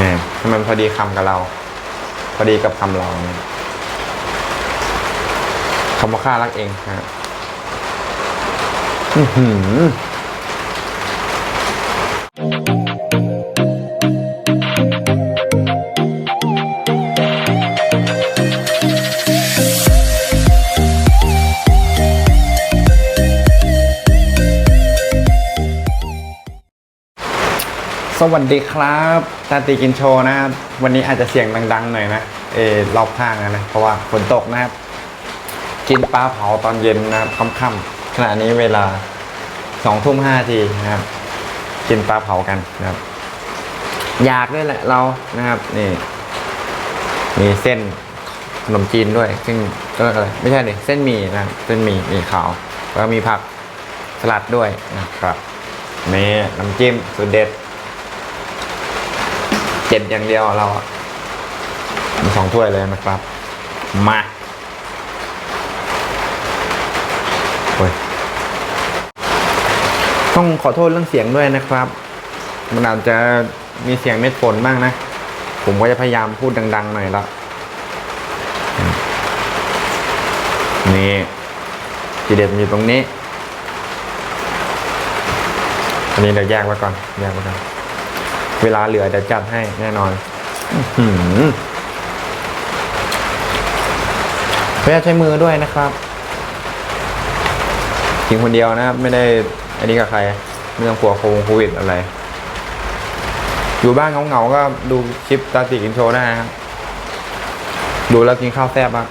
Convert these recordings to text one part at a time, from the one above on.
นี่ให้มันพอดีคำกับเรา พอดีกับคำเราเนี่ยคำว่าข้ารักเองฮะอื้อหือ วัสดีครับตาตีกินโชว์นะครับ วันนี้อาจจะเสียงดังๆหน่อยนะ เอรอบข้างนะ เพราะว่าฝนตกนะครับ กินปลาเผาตอนเย็นนะครับค่ำๆขณะนี้เวลาสองทุ่มห้าทีนะครับ กินปลาเผากันนะครับ อยากด้วยแหละเรานะครับนี่มีเส้นขนมจีนด้วยซึ่งก็อะไรไม่ใช่ดิเส้นหมี่นะเส้นหมี่หมี่ขาวแล้วมีผักสลัดด้วยนะครับนี่น้ำจิ้มสุดเด็ด เจ็ดอย่างเดียวเราอะมีสองถ้วยเลยนะครับ มาโอ้ยต้องขอโทษเรื่องเสียงด้วยนะครับ มันอาจจะมีเสียงเม็ดฝนบ้างนะ ผมก็จะพยายามพูดดัง ๆ หน่อยละนี่ทีเด็ดอยู่ตรงนี้ อันนี้เดี๋ยวแยกไว้ก่อน แยกไว้ก่อน เวลาเหลือจะจัดให้แน่นอนอื้อหือพยายามใช้มือด้วยนะครับกินคนเดียวนะครับ ไม่ได้อันนี้กับใครไม่ต้องกลัวโควิดอะไร อยู่บ้านเหงาๆก็ดูคลิปตาติกินโชว์ได้นะครับ ดูแล้วกินข้าวแซ่บอะ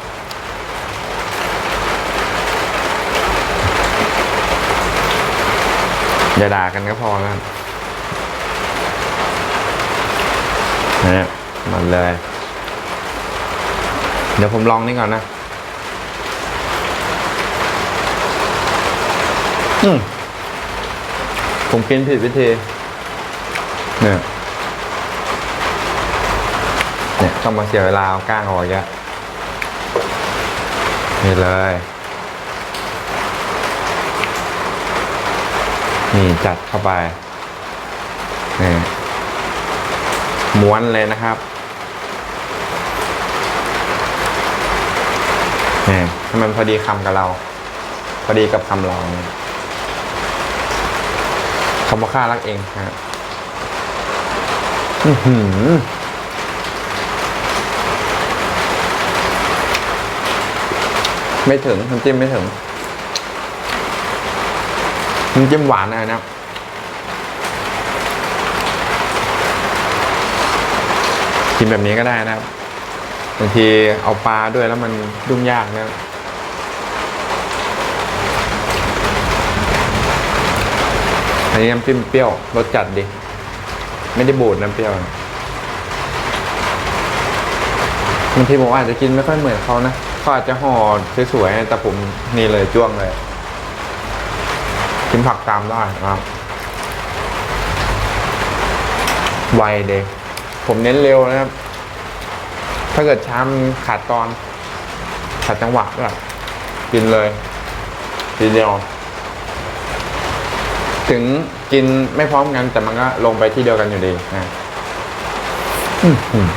อย่าด่ากันก็พอแล้ว นี่มันเลย เดี๋ยวผมลองนี่ก่อนนะ อืมผมกินผิดวิธีเนี่ยเนี่ยต้องมาเสียเวลาเอาก้างออกอีกแล้วนี่เลย นี่จัดเข้าไป นี่ ม้วนเลยนะครับนี่ให้มันพอดีคำกับเรา พอดีกับคำเราคำว่าข้ารักเองฮะอือหือไม่ถึงน้ำจิ้มไม่ถึงน้ำจิ้มหวานอะไรนะ กินแบบนี้ก็ได้นะครับบางทีเอาปลาด้วยแล้วมันยุ่งยากนะอันนี้น้ำจิ้มเปรี้ยวรสจัดดิ ไม่ได้บูดน้ำเปรี้ยวบางทีผมอาจจะกินไม่ค่อยเหมือนเขานะเขาอาจจะห่อสวยๆแต่ผมนี่เลยจ้วงเลยกินผักตามได้นะครับไวเด็ก ผมเน้นเร็วนะครับ ถ้าเกิดช้ามันขาดตอน ขาดจังหวะด้วยกินเลยทีเดียว ถึงกินไม่พร้อมกันแต่มันก็ลงไปที่เดียวกันอยู่ดีนะอื้อหือ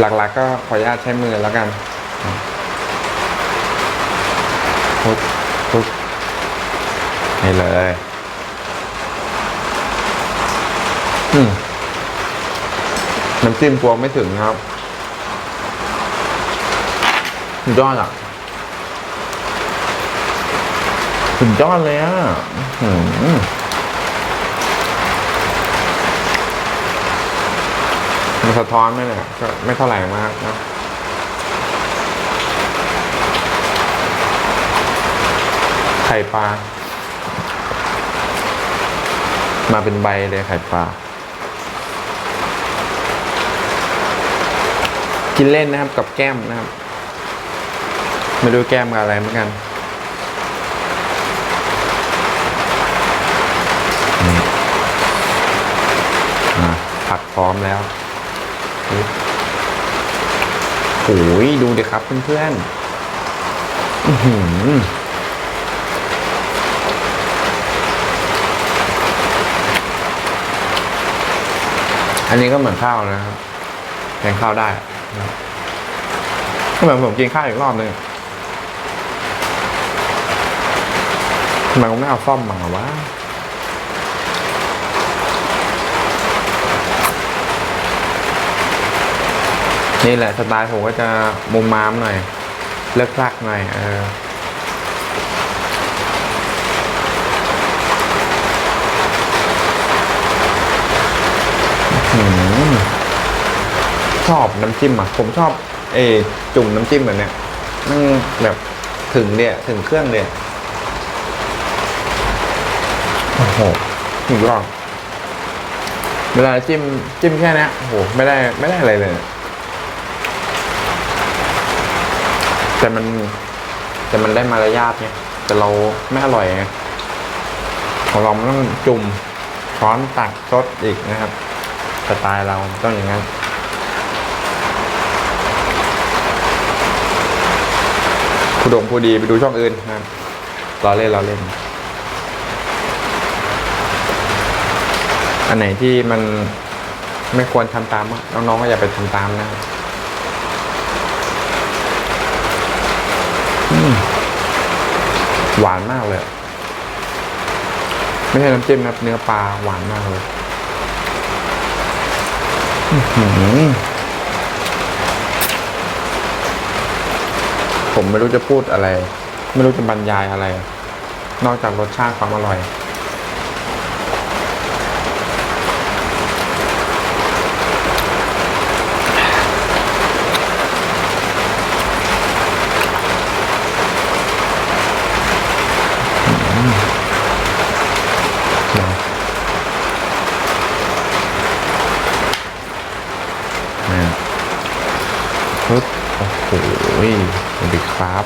หลักๆก็ขออนุญาตใช้มือแล้วกัน ปุ๊บปุ๊บนี่เลยอืมน้ำจิ้มพวงไม่ถึงครับสุดยอดอะสุดยอดเลยอะอืมันสะท้อนไหมเนี่ยก็ไม่เท่าไหร่มากนะ ข่ปลา มาเป็นใบเลยไข่ปลา กินเล่นนะครับกับแก้มนะครับ ไม่รู้แก้มกับอะไรเหมือนกันนี่อะผักพร้อมแล้วโอ้ยดูดิครับเพื่อนๆ อันนี้ก็เหมือนข้าวนะครับแทนข้าวได้ก็เหมือนผมกินข้าวอีกรอบนึงทำไมผมไม่เอาซ่อมมาวะนี่แหละสไตล์ผมก็จะมุมมามหน่อย เลิกลักหน่อย เออ อื้อหือ ชอบน้ำจิ้มอะ ผมชอบเอจุ่มน้ำจิ้มแบบเนี้ยมันแบบถึงเดียถึงเครื่องเดียโอ้โหถึงยอดเวลาจิ้มจิ้มแค่นี้โอ้โหไม่ได้ไม่ได้อะไรเลย แต่มัน แต่มันได้มารยาทไงแต่เราไม่อร่อยไงของเรามันต้องจุ่มช้อนตักซดอีกนะครับ สไตล์เราต้องอย่างนั้นผู้ดงผู้ดีไปดูช่องอื่นนะรับเล่นราเล่น อันไหนที่มันไม่ควรทำตามน้องๆก็อย่าไปทำตามนะหวานมากเลย ไม่ใช่น้ำจิ้มนะเนื้อปลาหวานมากเลย ผมไม่รู้จะพูดอะไร ไม่รู้จะบรรยายอะไร นอกจากรสชาติความอร่อย นะนะปึ๊บโอ้ โหสวัสดีครับ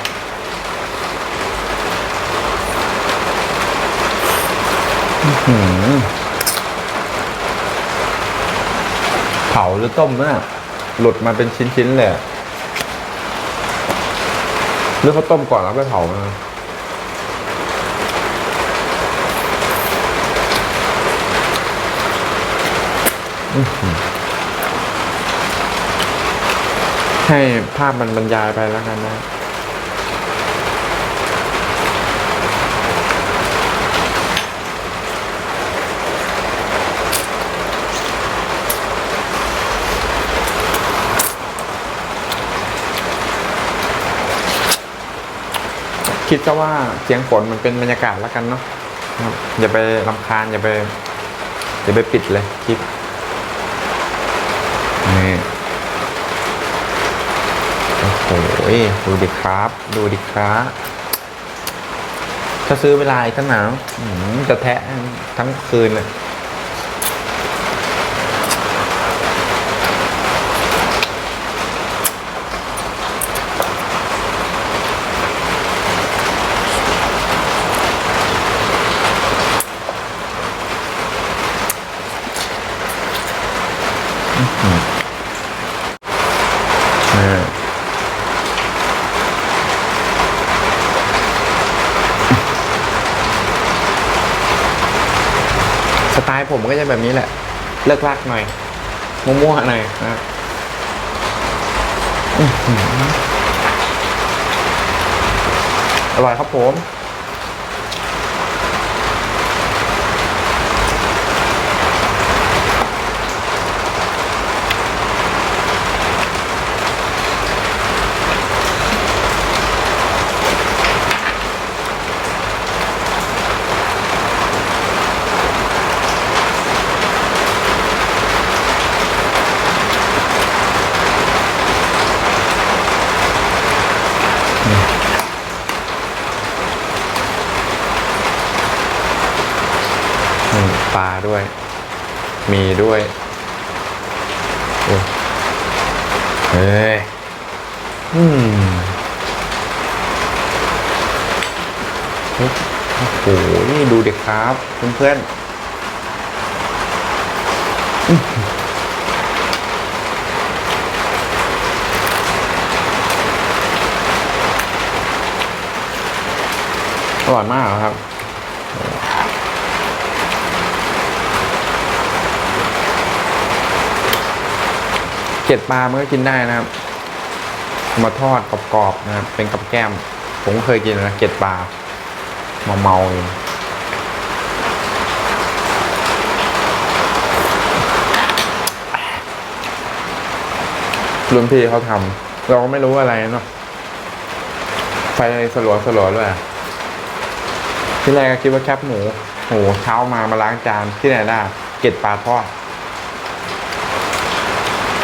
อือหือเผาหรือต้มเนี่ยหลุดมาเป็นชิ้นๆเลยอะหรือเขาต้มก่อนแล้วไปเผามา ให้ภาพมันบรรยายไปแล้วกันนะคิดซะว่าเสียงฝนมันเป็นบรรยากาศแล้วกันเนาะอย่าไปรำคาญอย่าไปอย่าไปปิดเลยคลิปนี่ โยดูดิครับ ดูดิครับถ้าซื้อเวลาอีกตั้งหนาวจะแทะทั้งคืนเลย ก็จะแบบนี้แหละ เลิกลักหน่อยมั่วๆหน่อยนะอื้อหืออร่อยครับผม อืมปลาด้วย มีด้วยโอ้ เฮ้ย อืมโอ้โหนี่ดูเด็กครับเพื่อนๆอื้อหืออร่อยมากครับ เกล็ดปลามันก็กินได้นะครับมาทอดกรอบๆนะครับเป็นกับแก้ม ผมเคยกินนะเกล็ดปลาเมาๆอยู่รุ่นพี่เขาทำเราก็ไม่รู้อะไรเนาะไฟสลัวสลัวด้วยที่แรกก็คิดว่าแคบหมูโหเช้ามามาล้างจานที่ไหนได้เกล็ดปลาทอด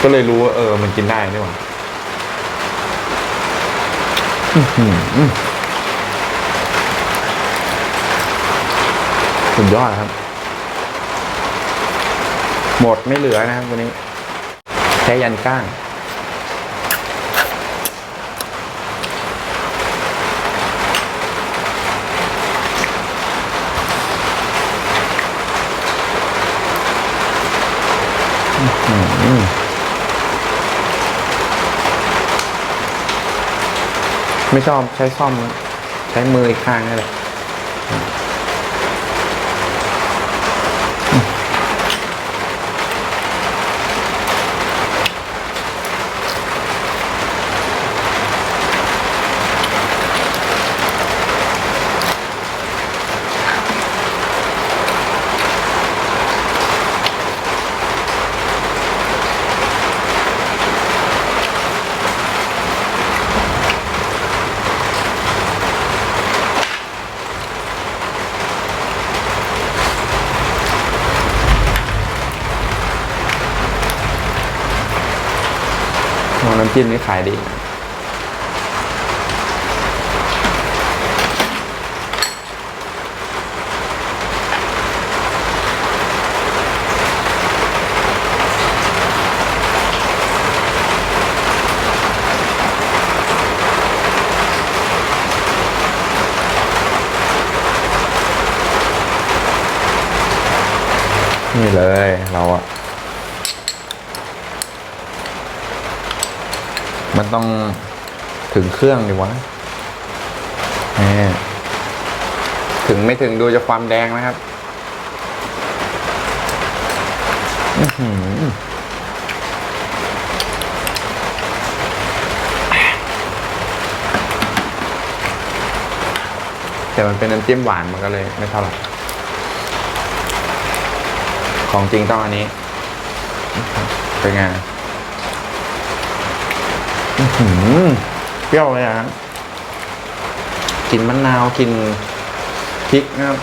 ก็เลยรู้ว่าเออ มันกินได้นี่หว่าอือหือสุดยอดครับ หมดไม่เหลือนะครับวันนี้แค่ยันก้าง ไม่ชอบใช้ซ่อม ใช้มืออีกข้างนี่แหละ น้ำจิ้มนี่ขายดีนะนี่เลยเราอะ มันต้องถึงเครื่องดีวะถึงไม่ถึงดูจากความแดงนะครับแต่มันเป็นน้ำจิ้มหวานมันก็เลยไม่เท่าไหร่ของจริงต้องอันนี้ เป็นไง หื มเปรี้ยวเลยอะครับกลินมะนาวกลินพริกนะครับ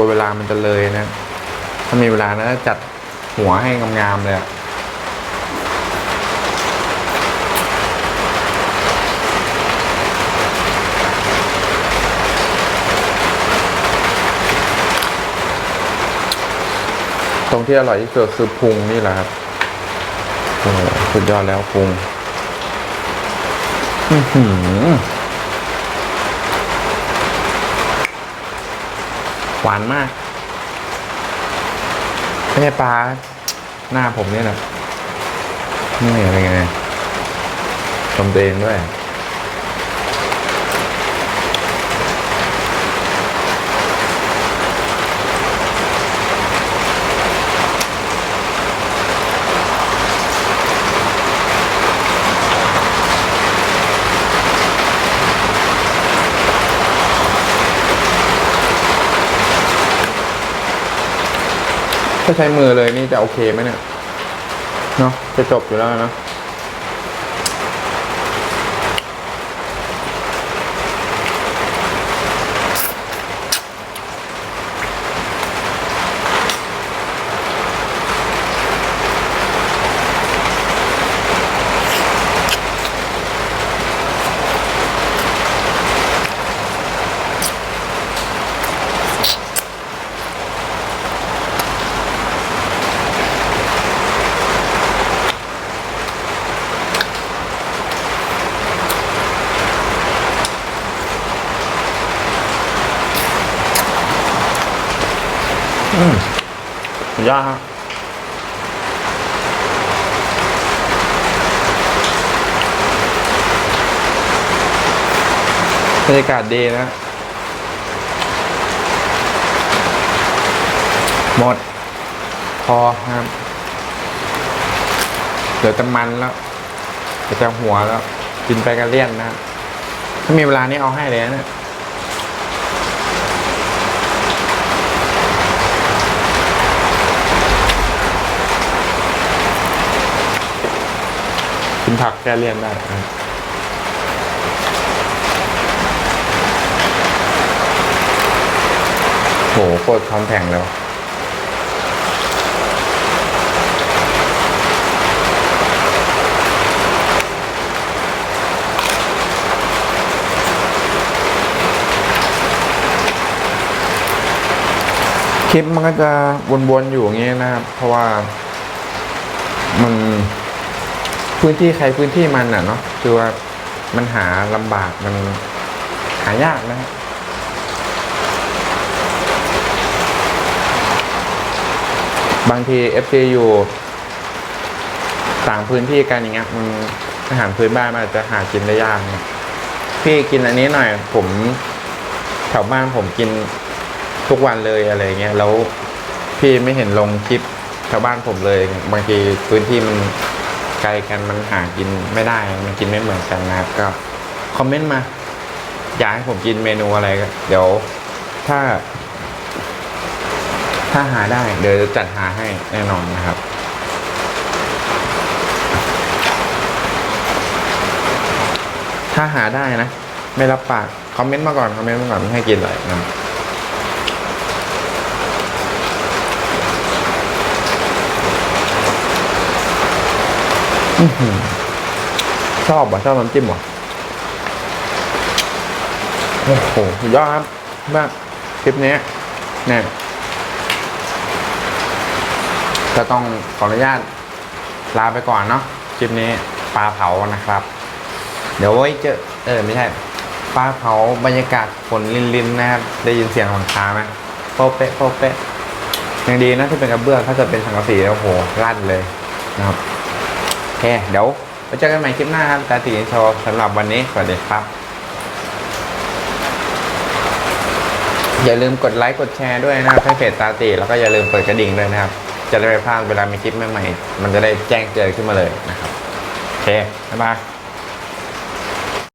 ลัวเวลามันจะเลยนะ ถ้ามีเวลานะจัดหัวให้งามๆเลยอะตรงที่อร่อยที่สุดคือพุงนี่แหละครับโอ้สุดยอดแล้วพุง อือหือ หวานมาก ไม่ใช่ปลา หน้าผมเนี่แหละนี่อะไรไงชมตัวเองด้วย ใช้มือเลยนี่จะโอเคไหมเนี่ยเนาะจะจบอยู่แล้วเนาะ ยอดครับรรยากาศดีนะ หมด พอครับเหลือแต่มันแล้วเหลือแต่หัวแล้ว กินไปก็เลี่ยนนะ ถ้ามีเวลานี่เอาให้เลยนะ กินผักแก้เลี่ยนได้โหโคตรทอนแผงแล้วคลิปมันก็จะวนๆอยู่อย่างเงี้ยนะครับ เพราะว่ามัน พื้นที่ใครพื้นที่มันอะเนาะคือว่ามันหาลำบากมันหายากนะครับบางที FC อยู่ต่างพื้นที่กันอย่างเงี้ยมันอาหารพื้นบ้านมันอาจจะหากินได้ยากนะพี่กินอันนี้หน่อย ผมแถวบ้านผมกินทุกวันเลยอะไรเงี้ยแล้วพี่ไม่เห็นลงคลิปชาวบ้านผมเลย บางทีพื้นที่มัน ไกลกันมันหากินไม่ได้ มันกินไม่เหมือนกันนะครับก็คอมเมนต์มา อยากให้ผมกินเมนูอะไรก็เดี๋ยว ถ้า ถ้าหาได้เดี๋ยวจะจัดหาให้แน่นอนนะครับถ้าหาได้นะ ไม่รับปาก คอมเมนต์มาก่อน คอมเมนต์มาก่อนไม่ให้กินเลยนะ อื้อหือ ชอบว่ะชอบน้ำจิ้มว่ะโอ้โหสุดยอดครับแบบคลิปนี้เนี่ยจะต้องขออนุญาตลาไปก่อนเนาะคลิปนี้ปลาเผานะครับ เดี๋ยวไว้เจอเออไม่ใช่ปลาเผาบรรยากาศฝนลินๆนะครับได้ยินเสียงหลังคาไหมโป๊ะเป๊ะโป๊ะเป๊ะยังดีนะที่เป็นกระเบื้องถ้าเกิดเป็นสังกะสีแล้วโอ้โหลั่นเลยนะครับ เค เดี๋ยวไปเจอกันใหม่คลิปหน้าครับตาตีโชว์สำหรับวันนี้สวัสดีครับ อย่าลืมกดไลค์กดแชร์ด้วยนะครับให้เพจตาตีแล้วก็อย่าลืมเปิดกระดิ่งด้วยนะครับ จะได้ไม่พลาดเวลามีคลิปใหม่ๆมันจะได้แจ้งเตือนขึ้นมาเลยนะครับโอเคบ๊ายบาย